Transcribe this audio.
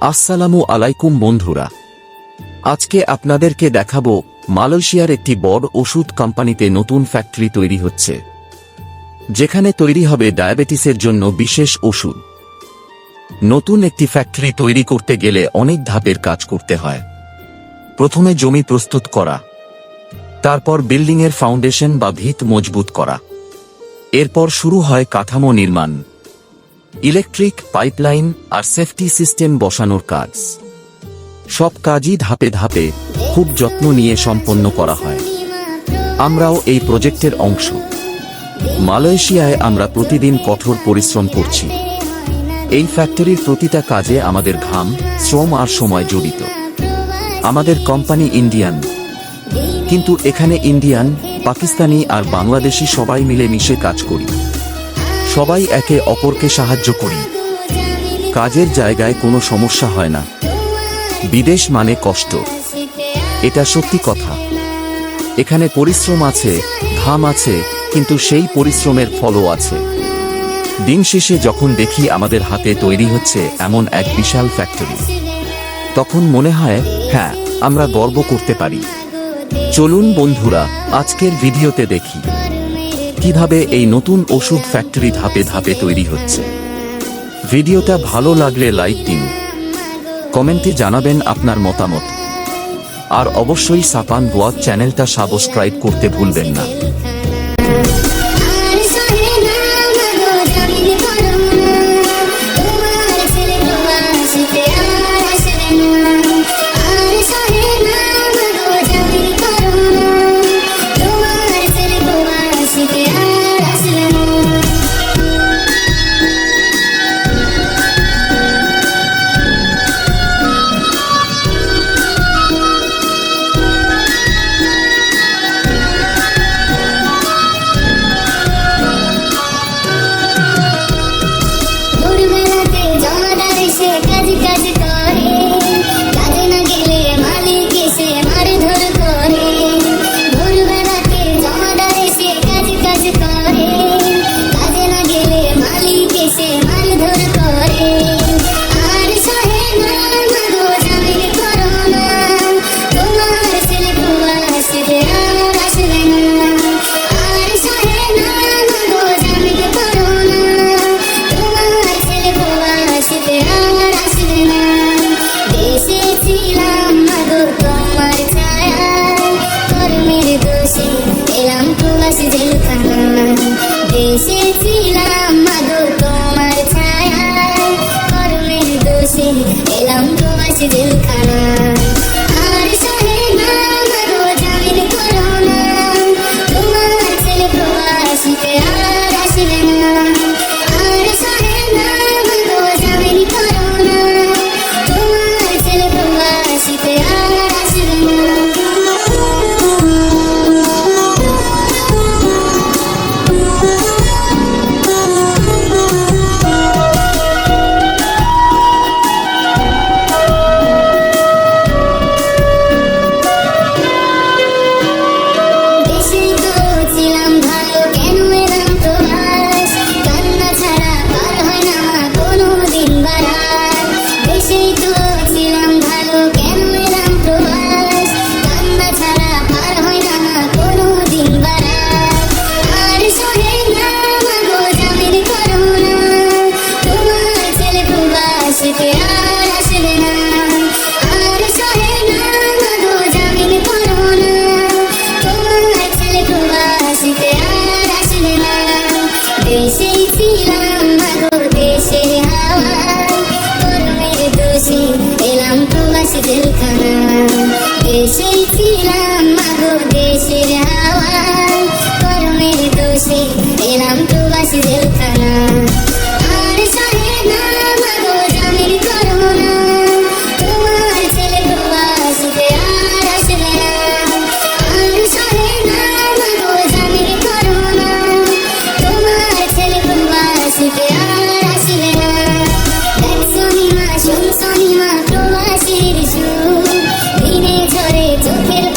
আসসালামু আলাইকুম বন্ধুরা। আজকে আপনাদেরকে দেখাবো মালয়েশিয়ার একটি বড় ওষুধ কোম্পানিতে নতুন ফ্যাক্টরি তৈরি হচ্ছে, যেখানে তৈরি হবে ডায়াবেটিসের জন্য বিশেষ ওষুধ। নতুন একটি ফ্যাক্টরি তৈরি করতে গেলে অনেক ধাপের কাজ করতে হয়। প্রথমে জমি প্রস্তুত করা, তারপর বিল্ডিংয়ের ফাউন্ডেশন বা ভিত মজবুত করা। এরপর শুরু হয় কাঠামো নির্মাণ। ইলেকট্রিক, পাইপলাইন আর সেফটি সিস্টেম বসানোর কাজ। সব কাজই ধাপে ধাপে খুব যত্ন নিয়ে সম্পন্ন করা হয়। আমরাও এই প্রজেক্টের অংশ। মালয়েশিয়ায় আমরা প্রতিদিন কঠোর পরিশ্রম করছি। এই ফ্যাক্টরির প্রতিটা কাজে আমাদের ঘাম, শ্রম আর সময় জড়িত। আমাদের কোম্পানি ইন্ডিয়ান। কিন্তু এখানে ইন্ডিয়ান, পাকিস্তানি আর বাংলাদেশি সবাই মিলে মিশে কাজ করি। সবাই একে অপরকে সাহায্য করি। কাজের জায়গায় কোনো সমস্যা হয় না। বিদেশ মানে কষ্ট। এটা সত্যি কথা। এখানে পরিশ্রম আছে, ঘাম আছে, কিন্তু সেই পরিশ্রমের ফলও আছে। দিন শেষে যখন দেখি আমাদের হাতে তৈরি হচ্ছে এমন এক বিশাল ফ্যাক্টরি, তখন মনে হয় হ্যাঁ আমরা গর্ব করতে পারি। চলুন বন্ধুরা, আজকের ভিডিওতে দেখি। কীভাবে এই নতুন ওষুধ ফ্যাক্টরি ধাপে ধাপে তৈরি হচ্ছে? ভিডিওটা ভালো লাগলে লাইক দিন। কমেন্টে জানাবেন আপনার মতামত। আর অবশ্যই সাপান ওয়াক চ্যানেলটা সাবস্ক্রাইব করতে ভুলবেন না। ছিলাম মাগো তোমার ছায়া কর্মের দোষে দেশে ছিলাম দেশেই ছিলাম মাগো দেশে হাওয়ায় গরমের দোষে এলাম প্রবাস জেলখানা দেশেই ছিলাম মাগো দেশের হাওয়ায় গরমের দোষে এলাম প্রবাস জেল Stupid.